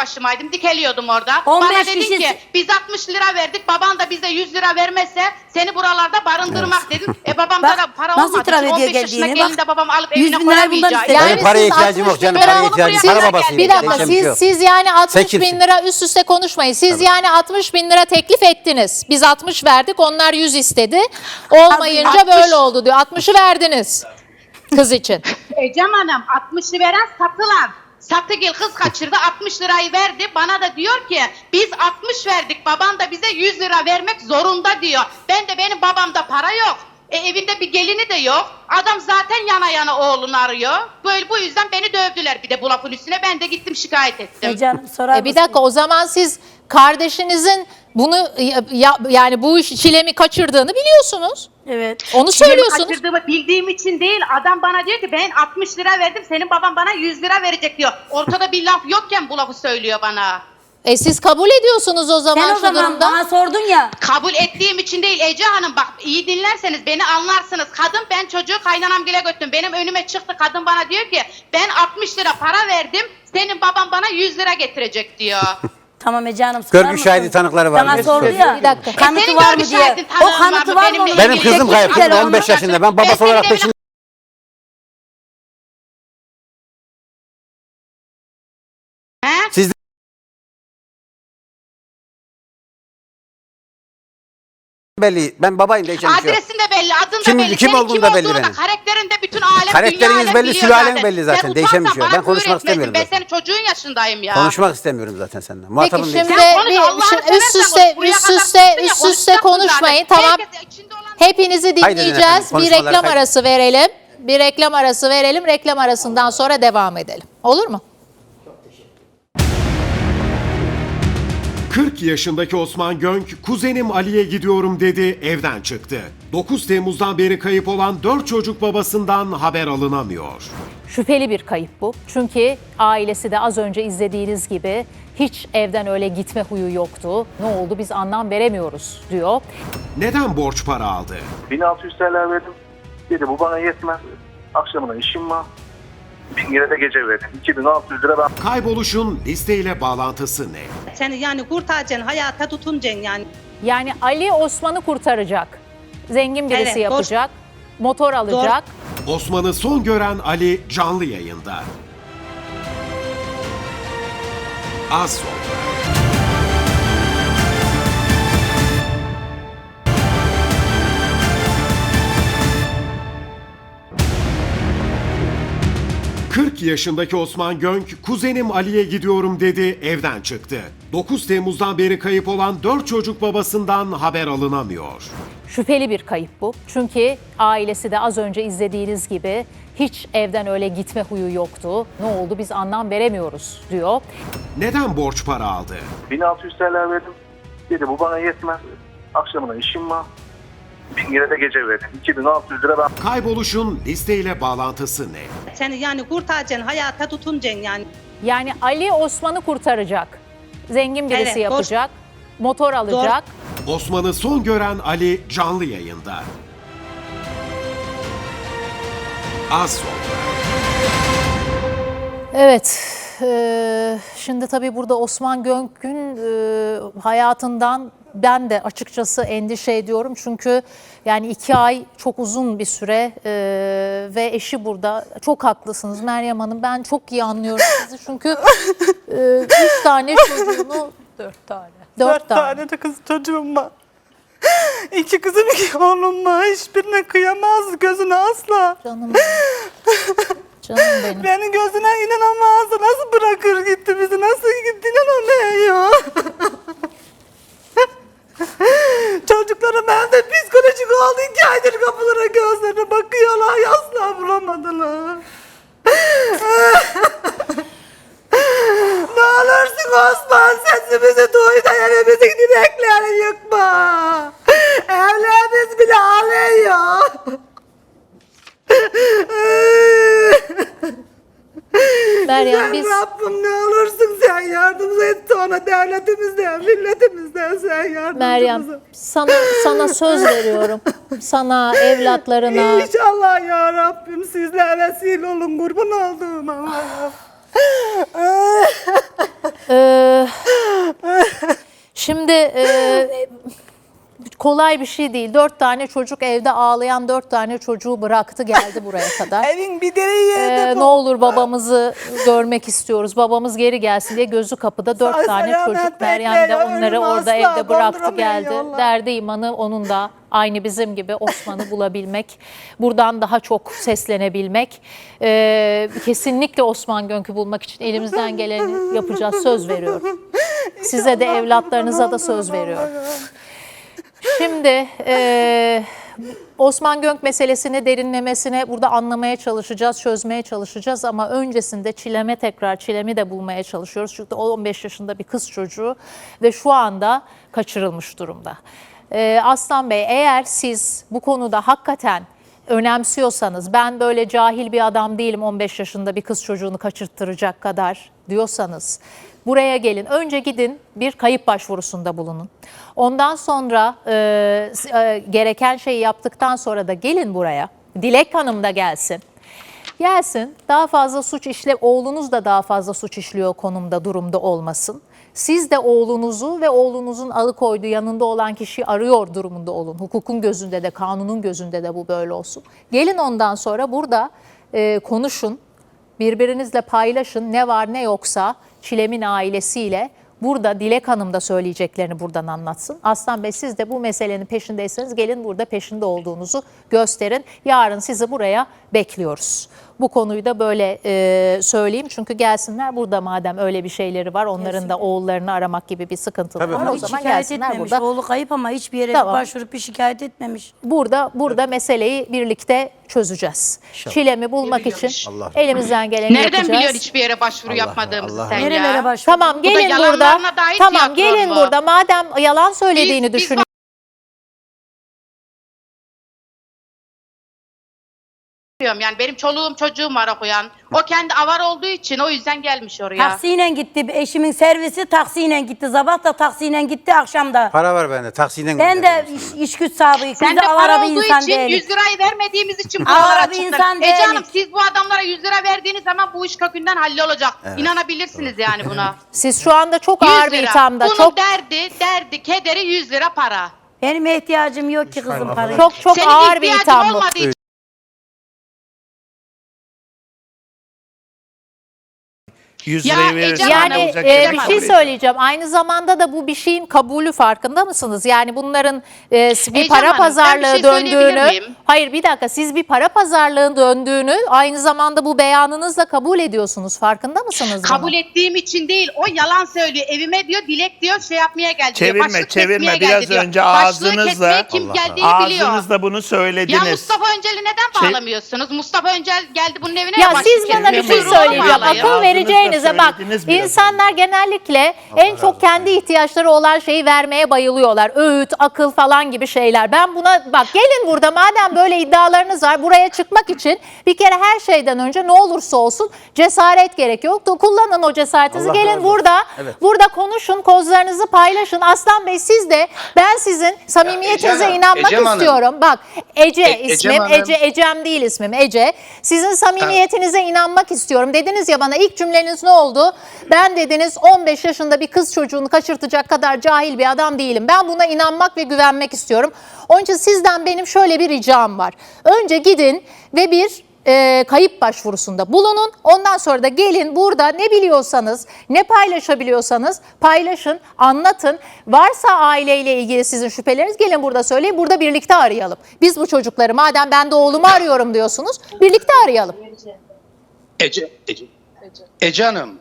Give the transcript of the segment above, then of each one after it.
başımaydım dikeliyordum orada. 15 Bana dedin kişi- ki biz 60 lira verdik baban da bize 100 lira vermezse seni buralarda barındırmak dedim. E babam Bak, da para nasıl olmadı. itiraf ediyor 15 yaşına geldiğini, bak. gelin de babam alıp 100 evine bin lira bundan koyamayacağı. istedi. Yani Benim paraya siz ihtiyacım 60 yok canım. bin lira Paraya ihtiyacım. buraya Para kadar babasıyım. Bir dakika bir şey siz yok. siz yani 60 Sen kimsin? bin lira üst üste konuşmayın. Siz yani 60 bin lira teklif ettiniz. Biz 60 verdik onlar 100 istedi. Olmayınca 60 böyle oldu diyor. 60'ı verdiniz kız için. Ecem Hanım 60'ı veren satılar. Satıgil kız kaçırdı 60 lirayı verdi. Bana da diyor ki biz 60 verdik baban da bize 100 lira vermek zorunda diyor. Ben de benim babamda para yok. E, evinde bir gelini de yok. Adam zaten yana yana oğlunu arıyor. Böyle bu yüzden beni dövdüler bir de bu lafın üstüne. Ben de gittim şikayet ettim. E canım sorar E bir mısın? dakika o zaman siz kardeşinizin bunu ya- ya- yani bu iş çilemi kaçırdığını biliyorsunuz. Evet. Onu Çilemi söylüyorsunuz. kaçırdığımı bildiğim için değil. Adam bana diyor ki ben 60 lira verdim senin baban bana 100 lira verecek diyor. Ortada bir laf yokken bu lafı söylüyor bana. E siz kabul ediyorsunuz o zaman Sen o şu zaman durumda. bana sordun ya. Kabul ettiğim için değil Ece Hanım bak iyi dinlerseniz beni anlarsınız. Kadın ben çocuğu kaynanamgile götürdüm. Benim önüme çıktı kadın bana diyor ki ben 60 lira para verdim senin baban bana 100 lira getirecek diyor. Tamam Ece Hanım sorar Görgü mısın? şahidi tanıkları var Sana mı? sordu ya. Bir dakika. Kanıtı Senin var görgü mı diye. O tanığın kanıtı var var mı? mı? Benim Benim ilgili kızım kayıp. kişiler Kızım olmaz 15 yaşında. Ben Ben babası senin olarak evine- peşin He? Siz belli. Ben babayım değişen bir şey yok. Adresin de belli, adın Kim- da belli. kim Senin olduğunu da belli olduğunu benim. Alem, Karakteriniz dünya belli, biliyor zaten. belli zaten. Sen Değişen bir şey yok. utansan Ben bana konuşmak küfür etmesin. istemiyorum Ben zaten. senin çocuğun yaşındayım ya. Konuşmak istemiyorum zaten seninle. Peki Muhatabım değil. şimdi Sen konuş, bir, Allah'ını şimdi üst üste. Buraya üst kadar üste ya, üst üste konuşacaksın konuşmayın. zaten. Tamam. Herkes içinde olan- Hepinizi Haydi efendim, dinleyeceğiz. Bir reklam kay- arası verelim. Bir reklam arası verelim. Reklam arasından sonra devam edelim. Olur mu? 40 yaşındaki Osman Gönk, kuzenim Ali'ye gidiyorum dedi, evden çıktı. 9 Temmuz'dan beri kayıp olan 4 çocuk babasından haber alınamıyor. Şüpheli bir kayıp bu. Çünkü ailesi de az önce izlediğiniz gibi hiç evden öyle gitme huyu yoktu. Ne oldu biz anlam veremiyoruz diyor. Neden borç para aldı? 1600 TL verdim. Dedi bu bana yetmez. Akşamına işim var. 1000 lira da gece verdim. 2600 lira ben Kayboluşun listeyle bağlantısı ne? Seni yani kurtaracaksın, hayata tutunacaksın yani. Yani Ali Osman'ı kurtaracak. Zengin birisi Evet, yapacak. Motor alacak. Osman'ı son gören Ali canlı yayında. Az sonra. ...40 yaşındaki Osman Gönk, kuzenim Ali'ye gidiyorum dedi, evden çıktı. 9 Temmuz'dan beri kayıp olan 4 çocuk babasından haber alınamıyor. Şüpheli bir kayıp bu. Çünkü ailesi de az önce izlediğiniz gibi hiç evden öyle gitme huyu yoktu. Ne oldu biz anlam veremiyoruz diyor. Neden borç para aldı? 1600 TL verdim. Dedi bu bana yetmez. Akşamına işim var. 1000 lira da gece verdim. 2600 lira ben Kayboluşun listeyle bağlantısı ne? Seni yani kurtaracaksın, hayata tutunacaksın yani. Yani Ali Osman'ı kurtaracak. Zengin birisi Evet, doğru. yapacak. Motor alacak. Osman'ı son gören Ali canlı yayında. Az sonra. Evet. eee, şimdi tabii burada Osman Gönk'ün eee, hayatından ben de açıkçası endişe ediyorum. Çünkü yani iki ay çok uzun bir süre eee, ve eşi burada. Çok haklısınız Meryem Hanım. Ben çok iyi anlıyorum sizi. Çünkü eee, üç tane çocuğunu... Dört tane. Dört, Dört tane. tane de kız çocuğum var. İki kızım iki oğlum var. Hiçbirine kıyamaz gözüne asla. Canım benim. Canım benim. Beni gözüne inanamaz. Nasıl bırakır gitti bizi? Nasıl gitti inanamıyor. oldu. iki aydır kapılara gözlerine bakıyorlar. Asla bulamadılar. ne olursun Osman sesimizi duy da evimizin direklerini yıkma. Evlerimiz bile ağlıyor. Meryem biz... Rabbim ne olursun sen yardımcı et ona devletimizden, milletimizden sen yardımcımız Meryem sana sana söz veriyorum. Sana, evlatlarına. İnşallah ya Rabbim sizler vesile olun kurban olduğum Allah'ım. Ee, şimdi e, kolay bir şey değil. Dört tane çocuk evde ağlayan dört tane çocuğu bıraktı geldi buraya kadar. Evin bir direği yerde Ee, ne olur babamızı görmek istiyoruz. Babamız geri gelsin diye gözü kapıda dört Sağ tane çocuk. Meryem de onları orada evde bıraktı geldi. Allah. Derdi imanı onun da aynı bizim gibi Osman'ı bulabilmek. Buradan daha çok seslenebilmek. Ee, kesinlikle Osman Gönk'ü bulmak için elimizden geleni yapacağız. Söz veriyorum. Size de evlatlarınıza da söz veriyorum. Şimdi e, Osman Gönk meselesini derinlemesine burada anlamaya çalışacağız, çözmeye çalışacağız ama öncesinde Çilem'e tekrar Çilem'i de bulmaya çalışıyoruz. Çünkü o 15 yaşında bir kız çocuğu ve şu anda kaçırılmış durumda. E, Aslan Bey eğer siz bu konuda hakikaten önemsiyorsanız ben böyle cahil bir adam değilim 15 yaşında bir kız çocuğunu kaçırttıracak kadar diyorsanız buraya gelin. Önce gidin bir kayıp başvurusunda bulunun. Ondan sonra e, e, gereken şeyi yaptıktan sonra da gelin buraya. Dilek Hanım da gelsin. Gelsin daha fazla suç işle oğlunuz da daha fazla suç işliyor konumda durumda olmasın. Siz de oğlunuzu ve oğlunuzun alıkoyduğu yanında olan kişiyi arıyor durumunda olun. Hukukun gözünde de kanunun gözünde de bu böyle olsun. Gelin ondan sonra burada e, konuşun. Birbirinizle paylaşın ne var ne yoksa Çilem'in ailesiyle burada Dilek Hanım da söyleyeceklerini buradan anlatsın. Aslan Bey siz de bu meselenin peşindeyseniz gelin burada peşinde olduğunuzu gösterin. Yarın sizi buraya bekliyoruz. Bu konuyu da böyle e, söyleyeyim çünkü gelsinler burada madem öyle bir şeyleri var onların da oğullarını aramak gibi bir sıkıntıları var. Ama O zaman şikayet gelsinler etmemiş. burada Oğlu kayıp ama hiçbir yere Tamam. başvurup bir şikayet etmemiş. burada burada meseleyi birlikte çözeceğiz. Çilemi bulmak için Allah. elimizden geleni Nereden yapacağız. biliyorsun hiçbir yere başvuru Allah- yapmadığımızı Allah- sen Nerelere ya? başvurdu? Tamam da gelin burada. Tamam gelin burada. Madem yalan söylediğini Biz- Bilmiyorum yani benim çoluğum çocuğum var okuyan. O kendi avar olduğu için o yüzden gelmiş oraya. Taksiyle gitti. Eşimin servisi taksiyle gitti. Sabah da taksiyle gitti, akşam da. Para var bende. Taksiyle Ben de iş, iş güç sahibiyim. Sen de para olduğu insan için değiliz. 100 lirayı vermediğimiz için Avara buralara bir insan Ece Hanım değiliz. siz bu adamlara 100 lira verdiğiniz zaman bu iş kökünden hallolacak. İnanabilirsiniz yani buna. Siz şu anda çok 100 ağır bir lira. ithamda. Bunun Çok derdi, derdi, kederi 100 lira para. Benim ihtiyacım yok ki kızım paraya. çok çok Senin ağır bir ihtiyacın itham bu. olmadığı için 100 Ya lirayı verirsen ne Hanım, Yani olacak? e, bir şey söyleyeceğim. Aynı zamanda da bu bir şeyin kabulü farkında mısınız? Yani bunların e, bir Ece para Hanım, ben bir pazarlığı şey söyleyebilir döndüğünü. miyim? Hayır bir dakika siz bir para pazarlığın döndüğünü aynı zamanda bu beyanınızla kabul ediyorsunuz. Farkında mısınız? kabul bunun? ettiğim için değil. O yalan söylüyor. Evime diyor, dilek diyor, şey yapmaya geldi diyor. Çevirme, Başlık çevirme. kesmeye Biraz geldi diyor. önce Başlığı ağzınızla- kesmeye kim Allah geldiğini biliyor. Ağzınızla bunu Ya söylediniz. Mustafa Öncel'i neden Şey- bağlamıyorsunuz? Mustafa Öncel geldi bunun evine Ya başlık siz bana bir kesmeye. şey Buyurun, onu söyleyeceğim. bağlayın. Akıl Ağzınızla vereceğinize bak. İnsanlar genellikle en çok kendi ihtiyaçları olan şeyi vermeye bayılıyorlar. Öğüt, akıl falan gibi şeyler. Ben buna bak gelin burada madem böyle iddialarınız var buraya çıkmak için bir kere her şeyden önce ne olursa olsun cesaret gerekiyor. Kullanın o cesaretinizi. Allah gelin razı olsun. burada Evet. burada konuşun, kozlarınızı paylaşın. Aslan Bey siz de ben sizin samimiyetinize Hanım, inanmak Ecem Hanım. istiyorum. Bak Ece E- Ecem ismim, Hanım. Ece Ecem değil ismim Ece. Sizin samimiyetinize inanmak istiyorum. Dediniz ya bana ilk cümleniz ne oldu? Ben dediniz 15 yaşında bir kız çocuğunu kaçırtacak kadar cahil bir adam değilim. Ben buna inanmak ve güvenmek istiyorum. Onun için sizden benim şöyle bir ricam var. Önce gidin ve bir e, kayıp başvurusunda bulunun. Ondan sonra da gelin burada ne biliyorsanız, ne paylaşabiliyorsanız paylaşın, anlatın. Varsa aileyle ilgili sizin şüpheleriniz gelin burada söyleyin. Burada birlikte arayalım. Biz bu çocukları madem ben de oğlumu arıyorum diyorsunuz birlikte arayalım. Ece, Ece, Ece Hanım,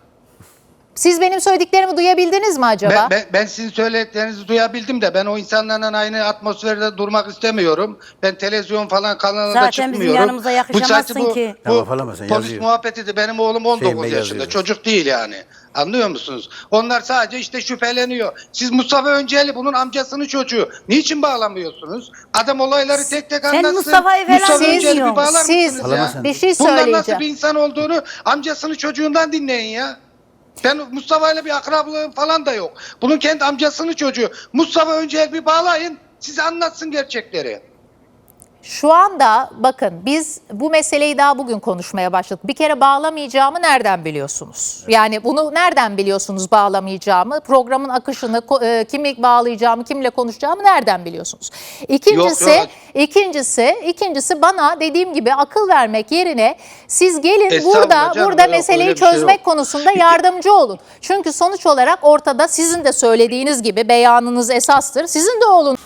Siz benim söylediklerimi duyabildiniz mi acaba? ben, ben, ben sizin söylediklerinizi duyabildim de ben o insanlarla aynı atmosferde durmak istemiyorum. Ben televizyon falan kanalında Zaten bizim çıkmıyorum. yanımıza yakışamazsın bu, ki. Bu falamazsın, polis yazıyor. muhabbeti benim oğlum 19 Şeyime yaşında. yazıyor. Çocuk değil yani. Anlıyor musunuz? Onlar sadece işte şüpheleniyor. Siz Mustafa Önceli bunun amcasının çocuğu. Niçin bağlamıyorsunuz? Adam olayları tek tek Sen anlatsın. Mustafa'yı falan Mustafa Önceli bir bağlar Siz mısınız ya? sen. bir şey Bunlar nasıl söyleyeceğim. bir insan olduğunu amcasını çocuğundan dinleyin ya. Ben Mustafa ile bir akrabalığım falan da yok. Bunun kendi amcasını çocuğu. Mustafa önce bir bağlayın size anlatsın gerçekleri. Şu anda bakın biz bu meseleyi daha bugün konuşmaya başladık. Bir kere bağlamayacağımı nereden biliyorsunuz? Yani bunu nereden biliyorsunuz bağlamayacağımı? Programın akışını, e, kimi bağlayacağımı, kimle konuşacağımı nereden biliyorsunuz? İkincisi, Yok, yok. ikincisi, ikincisi bana dediğim gibi akıl vermek yerine siz gelin burada canım, burada yok, meseleyi şey çözmek yok. konusunda yardımcı olun. Çünkü sonuç olarak ortada sizin de söylediğiniz gibi beyanınız esastır. Sizin de oğlunuz